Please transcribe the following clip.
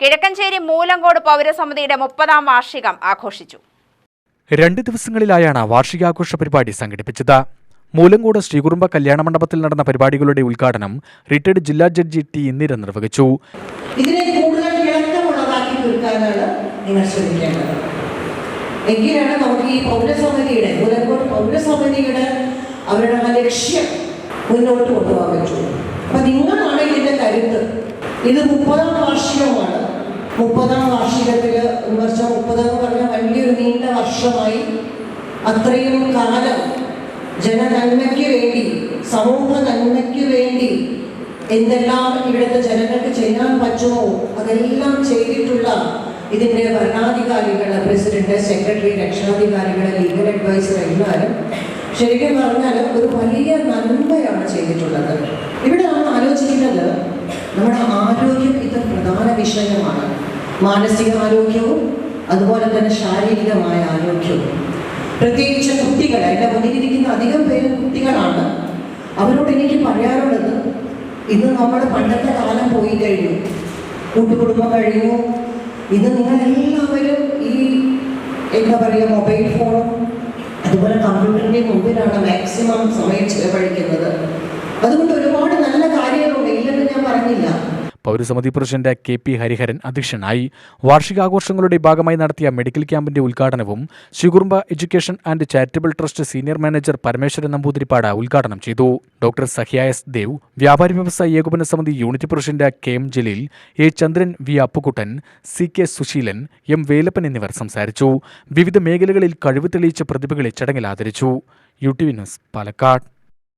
കിഴക്കഞ്ചേരി മൂലങ്കോട് പൗരസമിതിയുടെ മുപ്പതാം വാർഷികം ആഘോഷിച്ചു. രണ്ട് ദിവസങ്ങളിലായാണ് വാർഷികാഘോഷ പരിപാടി സംഘടിപ്പിച്ചത്. മൂലങ്കോട് ശ്രീകുറുമ്പ കല്യാണ മണ്ഡപത്തിൽ നടന്ന പരിപാടികളുടെ ഉദ്ഘാടനം റിട്ടയർഡ് ജില്ലാ ജഡ്ജി ടി ഇന്ദിര നിർവഹിച്ചു. ഇതിനെ കൂടുതൽ ഇളക്കമുള്ളതാക്കി തീർക്കാനാണ് നിങ്ങൾ ശ്രമിക്കേണ്ടത്. എങ്കിലാണ് നമുക്ക് ഈ പൗരസമിതിയുടെ മൂലങ്കോട് പൗരസമിതിയുടെ അവരുടെ ആ ലക്ഷ്യം മുന്നോട്ട് കൊണ്ടുപോകാൻ പറ്റുള്ളൂ. അപ്പൊ നിങ്ങളാണ് ഇതിന്റെ കരുത്ത്. ഇത് മുപ്പതാം വാർഷികമാണ്. മുപ്പതാം വാർഷികത്തിൽ ഒരു വർഷം മുപ്പത് എന്ന് പറഞ്ഞാൽ വലിയൊരു നീണ്ട വർഷമായി അത്രയും കാലം ജനനന്മയ്ക്ക് വേണ്ടി സമൂഹ നന്മയ്ക്ക് വേണ്ടി എന്തെല്ലാം ഇവിടുത്തെ ജനങ്ങൾക്ക് ചെയ്യാൻ പറ്റുമോ അതെല്ലാം ചെയ്തിട്ടുള്ള ഇതിന്റെ ഭരണാധികാരികൾ പ്രസിഡന്റ് സെക്രട്ടറി രക്ഷാധികാരികൾ ലീഗൽ അഡ്വൈസർ എല്ലാവരും ശരിക്കും പറഞ്ഞാൽ ഒരു വലിയ നന്മയാണ് ചെയ്തിട്ടുള്ളത്. ഇവിടെ നമ്മൾ ആലോചിക്കുന്നത് നമ്മുടെ ആരോഗ്യം ഇത് പ്രധാന വിഷയമാണ്. മാനസിക ആരോഗ്യവും അതുപോലെ തന്നെ ശാരീരികമായ ആരോഗ്യവും. പ്രത്യേകിച്ച് കുട്ടികൾ എന്റെ മുന്നിലിരിക്കുന്ന അധികം പേരും കുട്ടികളാണ്. അവരോട് എനിക്ക് പറയാറുള്ളത് ഇന്ന് നമ്മുടെ പണ്ടത്തെ കാലം പോയി കഴിഞ്ഞു. കൂട്ടുകുടുംബം കഴിഞ്ഞു. ഇന്ന് നിങ്ങൾ എല്ലാവരും ഈ എന്താ പറയുക മൊബൈൽ ഫോണും അതുപോലെ കമ്പ്യൂട്ടറിന്റെ മുമ്പിലാണ് മാക്സിമം സമയം ചിലവഴിക്കുന്നത്. പൗരസമിതി പ്രസിഡന്റ് കെ പി ഹരിഹരൻ അധ്യക്ഷനായി വാർഷികാഘോഷങ്ങളുടെ ഭാഗമായി നടത്തിയ മെഡിക്കൽ ക്യാമ്പിന്റെ ഉദ്ഘാടനവും Sreekurumba education and charitable trust senior manager Parameswaran Namboothiripad ഉദ്ഘാടനം ചെയ്തു. ഡോക്ടർ സഹ്യ എസ് ദേവ് വ്യാപാരി വ്യവസായ ഏകോപന സമിതി unit president K M Jaleel A Chandran V Appukuttan C K Susheelan M Velappan എന്നിവർ സംസാരിച്ചു. വിവിധ മേഖലകളിൽ കഴിവ് തെളിയിച്ച പ്രതിഭകളെ ചടങ്ങിൽ ആദരിച്ചു. U T V news Palakkad.